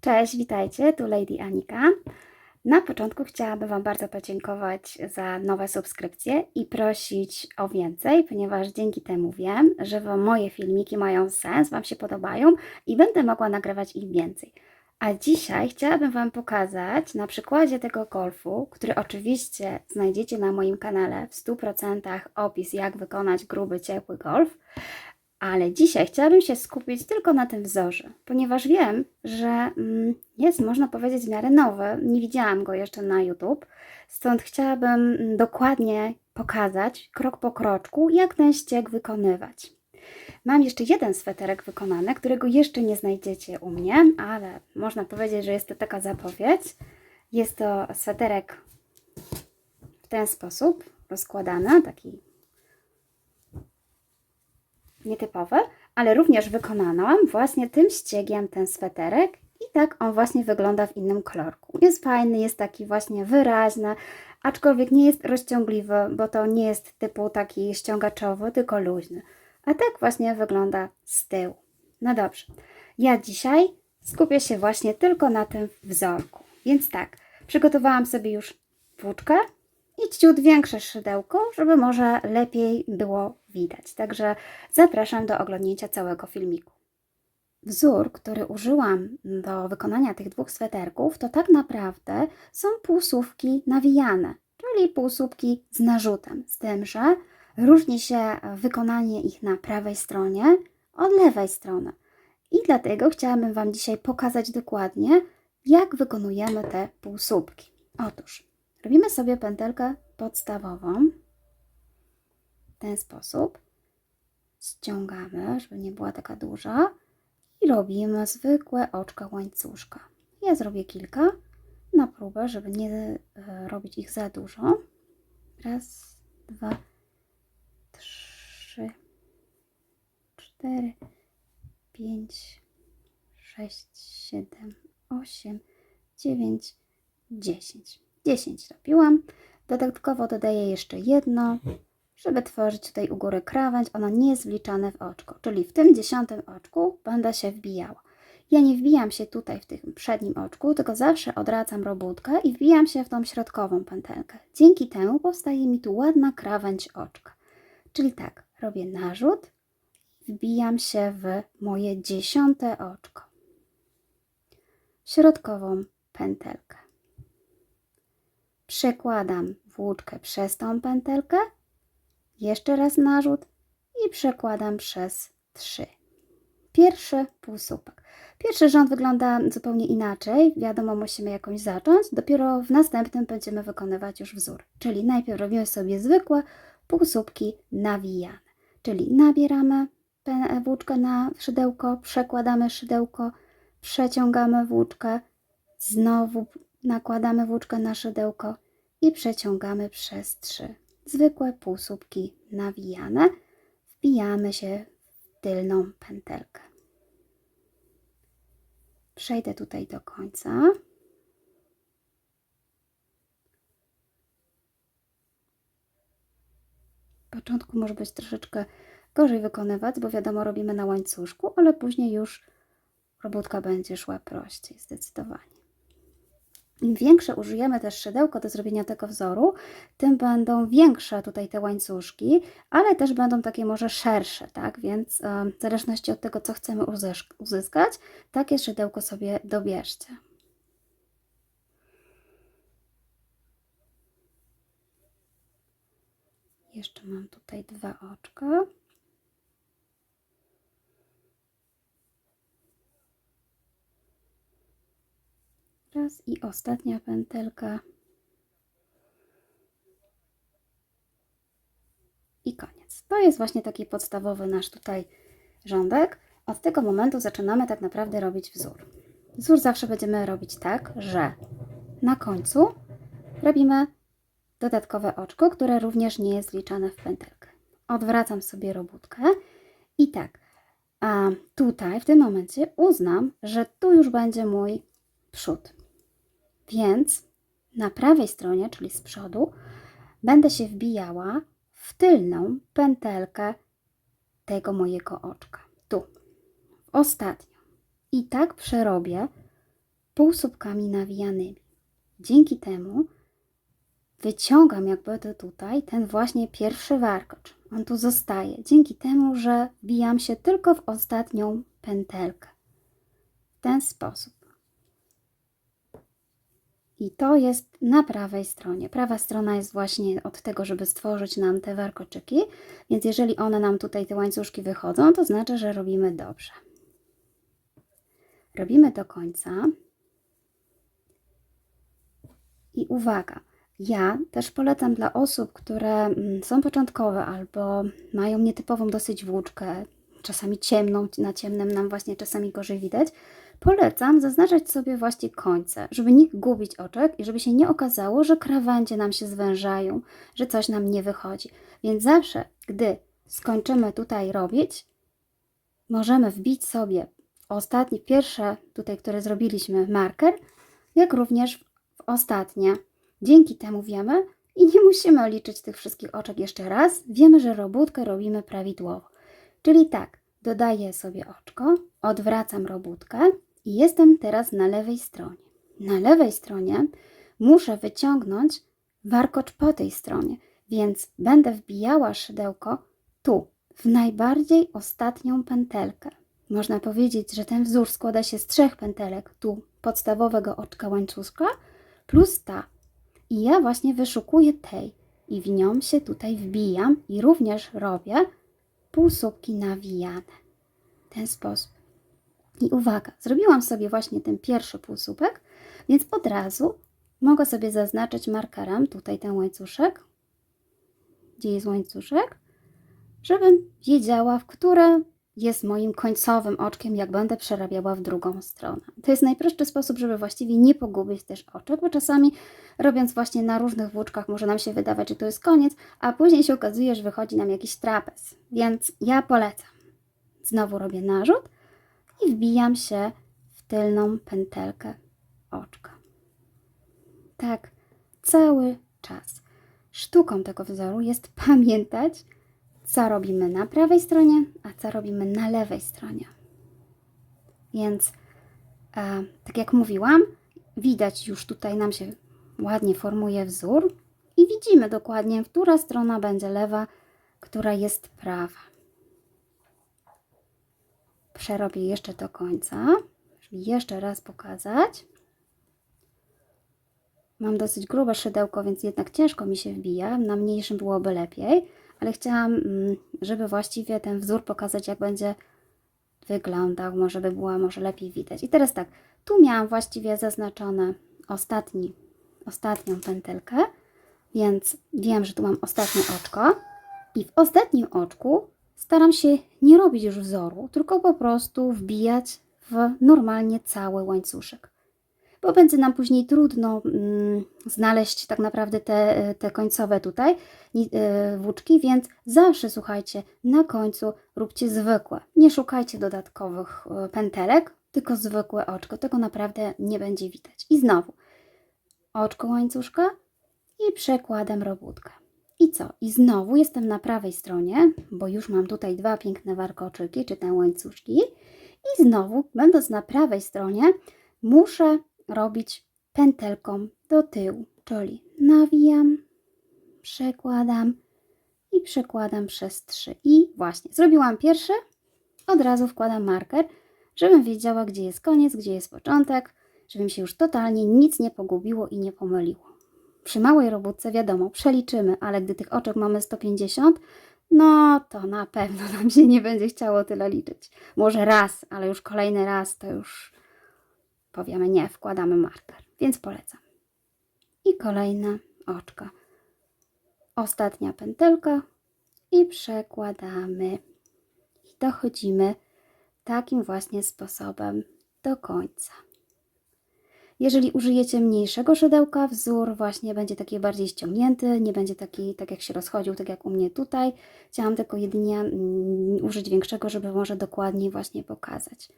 Cześć, witajcie, tu Lady Anika. Na początku chciałabym Wam bardzo podziękować za nowe subskrypcje i prosić o więcej, ponieważ dzięki temu wiem, że moje filmiki mają sens, Wam się podobają i będę mogła nagrywać ich więcej. A dzisiaj chciałabym Wam pokazać na przykładzie tego golfu, który oczywiście znajdziecie na moim kanale w 100% opis, jak wykonać gruby, ciepły golf. Ale dzisiaj chciałabym się skupić tylko na tym wzorze, ponieważ wiem, że mm, jest, można powiedzieć, w miarę nowy. Nie widziałam go jeszcze na YouTube, stąd chciałabym mm, dokładnie pokazać, krok po kroczku, jak ten ścieg wykonywać. Mam jeszcze jeden sweterek wykonany, którego jeszcze nie znajdziecie u mnie, ale można powiedzieć, że jest to taka zapowiedź. Jest to sweterek w ten sposób rozkładany, taki nietypowy, ale również wykonałam właśnie tym ściegiem ten sweterek i tak on właśnie wygląda w innym kolorku. Jest fajny, jest taki właśnie wyraźny, aczkolwiek nie jest rozciągliwy, bo to nie jest typu taki ściągaczowy, tylko luźny. A tak właśnie wygląda z tyłu. No dobrze, ja dzisiaj skupię się właśnie tylko na tym wzorku. Więc tak, przygotowałam sobie już włóczkę i ciut większe szydełko, żeby może lepiej było widać. Także zapraszam do oglądnięcia całego filmiku. Wzór, który użyłam do wykonania tych dwóch sweterków, to tak naprawdę są półsłówki nawijane, czyli półsłówki z narzutem, z tym, że różni się wykonanie ich na prawej stronie od lewej strony. I dlatego chciałabym Wam dzisiaj pokazać dokładnie, jak wykonujemy te półsłupki. Otóż robimy sobie pętelkę podstawową w ten sposób. Ściągamy, żeby nie była taka duża i robimy zwykłe oczka łańcuszka. Ja zrobię kilka na próbę, żeby nie e, robić ich za dużo. Raz, dwa, trzy, cztery, pięć, sześć, siedem, osiem, dziewięć, dziesięć. Dziesięć robiłam. Dodatkowo dodaję jeszcze jedno, żeby tworzyć tutaj u góry krawędź. Ono nie jest wliczane w oczko, czyli w tym dziesiątym oczku będę się wbijała. Ja nie wbijam się tutaj w tym przednim oczku, tylko zawsze odracam robótkę i wbijam się w tą środkową pętelkę. Dzięki temu powstaje mi tu ładna krawędź oczka. Czyli tak, robię narzut, wbijam się w moje dziesiąte oczko. Środkową pętelkę. Przekładam włóczkę przez tą pętelkę, jeszcze raz narzut i przekładam przez trzy. Pierwszy półsłupek. Pierwszy rząd wygląda zupełnie inaczej. Wiadomo, musimy jakąś zacząć. Dopiero w następnym będziemy wykonywać już wzór. Czyli najpierw robimy sobie zwykłe półsłupki nawijane. Czyli nabieramy włóczkę na szydełko, przekładamy szydełko, przeciągamy włóczkę, znowu nakładamy włóczkę na szydełko i przeciągamy przez trzy. Zwykłe półsłupki nawijane. Wbijamy się w tylną pętelkę. Przejdę tutaj do końca. Początku może być troszeczkę gorzej wykonywać, bo wiadomo, robimy na łańcuszku, ale później już robótka będzie szła prościej, zdecydowanie. Im większe użyjemy też szydełko do zrobienia tego wzoru, tym będą większe tutaj te łańcuszki, ale też będą takie może szersze, tak? Więc w zależności od tego, co chcemy uzyskać, takie szydełko sobie dobierzcie. Jeszcze mam tutaj dwa oczka. I ostatnia pętelka. I koniec. To jest właśnie taki podstawowy nasz tutaj rządek. Od tego momentu zaczynamy tak naprawdę robić wzór. Wzór zawsze będziemy robić tak, że na końcu robimy dodatkowe oczko, które również nie jest wliczane w pętelkę. Odwracam sobie robótkę i tak, a tutaj w tym momencie uznam, że tu już będzie mój przód. Więc na prawej stronie, czyli z przodu, będę się wbijała w tylną pętelkę tego mojego oczka. Tu, ostatnią. I tak przerobię półsłupkami nawijanymi. Dzięki temu wyciągam jakby to tutaj ten właśnie pierwszy warkocz. On tu zostaje, dzięki temu, że wbijam się tylko w ostatnią pętelkę. W ten sposób. I to jest na prawej stronie. Prawa strona jest właśnie od tego, żeby stworzyć nam te warkoczyki, więc jeżeli one nam tutaj, te łańcuszki wychodzą, to znaczy, że robimy dobrze. Robimy do końca. I uwaga, ja też polecam dla osób, które mm, są początkowe albo mają nietypową dosyć włóczkę, czasami ciemną, na ciemnym nam właśnie czasami gorzej widać, polecam zaznaczać sobie właśnie końce, żeby nie gubić oczek i żeby się nie okazało, że krawędzie nam się zwężają, że coś nam nie wychodzi. Więc zawsze, gdy skończymy tutaj robić, możemy wbić sobie ostatnie, pierwsze tutaj, które zrobiliśmy, marker, jak również w ostatnie. Dzięki temu wiemy i nie musimy liczyć tych wszystkich oczek jeszcze raz. Wiemy, że robótkę robimy prawidłowo. Czyli tak, dodaję sobie oczko, odwracam robótkę i jestem teraz na lewej stronie. Na lewej stronie muszę wyciągnąć warkocz po tej stronie, więc będę wbijała szydełko tu, w najbardziej ostatnią pętelkę. Można powiedzieć, że ten wzór składa się z trzech pętelek, tu podstawowego oczka łańcuszka plus ta. I ja właśnie wyszukuję tej i w nią się tutaj wbijam i również robię półsłupki nawijane. W ten sposób. I uwaga, zrobiłam sobie właśnie ten pierwszy półsłupek, więc od razu mogę sobie zaznaczyć markerem tutaj ten łańcuszek, gdzie jest łańcuszek, żebym wiedziała, w które jest moim końcowym oczkiem, jak będę przerabiała w drugą stronę. To jest najprostszy sposób, żeby właściwie nie pogubić też oczek, bo czasami robiąc właśnie na różnych włóczkach może nam się wydawać, że to jest koniec, a później się okazuje, że wychodzi nam jakiś trapez. Więc ja polecam. Znowu robię narzut i wbijam się w tylną pętelkę oczka. Tak, cały czas. Sztuką tego wzoru jest pamiętać, co robimy na prawej stronie, a co robimy na lewej stronie. Więc, e, tak jak mówiłam, widać już tutaj nam się ładnie formuje wzór i widzimy dokładnie, która strona będzie lewa, która jest prawa. Przerobię jeszcze do końca, żeby jeszcze raz pokazać. Mam dosyć grube szydełko, więc jednak ciężko mi się wbija. Na mniejszym byłoby lepiej, ale chciałam, mm, żeby właściwie ten wzór pokazać, jak będzie wyglądał, może by było może lepiej widać. I teraz tak, tu miałam właściwie zaznaczone ostatni, ostatnią pętelkę, więc wiem, że tu mam ostatnie oczko i w ostatnim oczku staram się nie robić już wzoru, tylko po prostu wbijać w normalnie cały łańcuszek bo będzie nam później trudno mm, znaleźć tak naprawdę te, te końcowe tutaj y, włóczki, więc zawsze słuchajcie, na końcu róbcie zwykłe. Nie szukajcie dodatkowych y, pętelek, tylko zwykłe oczko. Tego naprawdę nie będzie widać. I znowu oczko łańcuszka i przekładam robótkę. I co? I znowu jestem na prawej stronie, bo już mam tutaj dwa piękne warkoczyki, czy te łańcuszki. I znowu, będąc na prawej stronie, muszę robić pętelką do tyłu, czyli nawijam, przekładam i przekładam przez trzy. I właśnie, zrobiłam pierwszy, od razu wkładam marker, żebym wiedziała, gdzie jest koniec, gdzie jest początek, żebym się już totalnie nic nie pogubiło i nie pomyliło. Przy małej robótce wiadomo, przeliczymy, ale gdy tych oczek mamy 150, no to na pewno nam się nie będzie chciało tyle liczyć. Może raz, ale już kolejny raz to już powiemy nie, wkładamy marker, więc polecam. I kolejne oczka. Ostatnia pętelka i przekładamy. I dochodzimy takim właśnie sposobem do końca. Jeżeli użyjecie mniejszego szydełka, wzór właśnie będzie taki bardziej ściągnięty, nie będzie taki, tak jak się rozchodził, tak jak u mnie tutaj. Chciałam tylko jedynie mm, użyć większego, żeby może dokładniej właśnie pokazać.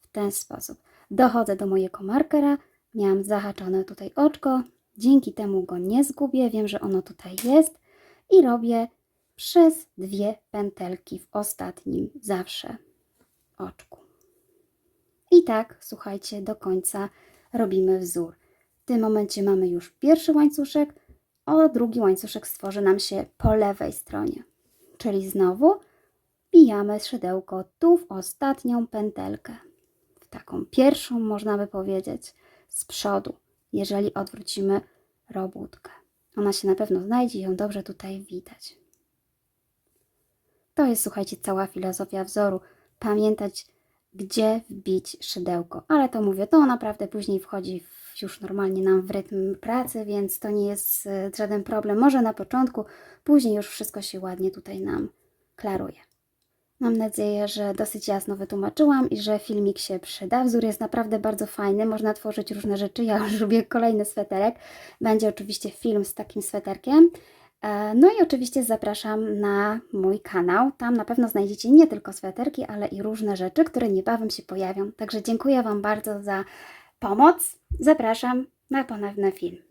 W ten sposób. Dochodzę do mojego markera, miałam zahaczone tutaj oczko, dzięki temu go nie zgubię, wiem, że ono tutaj jest i robię przez dwie pętelki w ostatnim zawsze oczku. I tak, słuchajcie, do końca robimy wzór. W tym momencie mamy już pierwszy łańcuszek, a drugi łańcuszek stworzy nam się po lewej stronie. Czyli znowu wbijamy szydełko tu w ostatnią pętelkę. W taką pierwszą, można by powiedzieć, z przodu, jeżeli odwrócimy robótkę. Ona się na pewno znajdzie ją dobrze tutaj widać. To jest, słuchajcie, cała filozofia wzoru. Pamiętać, gdzie wbić szydełko. Ale to mówię, to naprawdę później wchodzi w, już normalnie nam w rytm pracy, więc to nie jest e, żaden problem. Może na początku, później już wszystko się ładnie tutaj nam klaruje. Mam nadzieję, że dosyć jasno wytłumaczyłam i że filmik się przyda. Wzór jest naprawdę bardzo fajny, można tworzyć różne rzeczy. Ja już lubię kolejny sweterek. Będzie oczywiście film z takim sweterkiem. E, No i oczywiście zapraszam na mój kanał. Tam na pewno znajdziecie nie tylko sweterki, ale i różne rzeczy, które niebawem się pojawią. Także dziękuję Wam bardzo za pomoc. Zapraszam na ponowny film.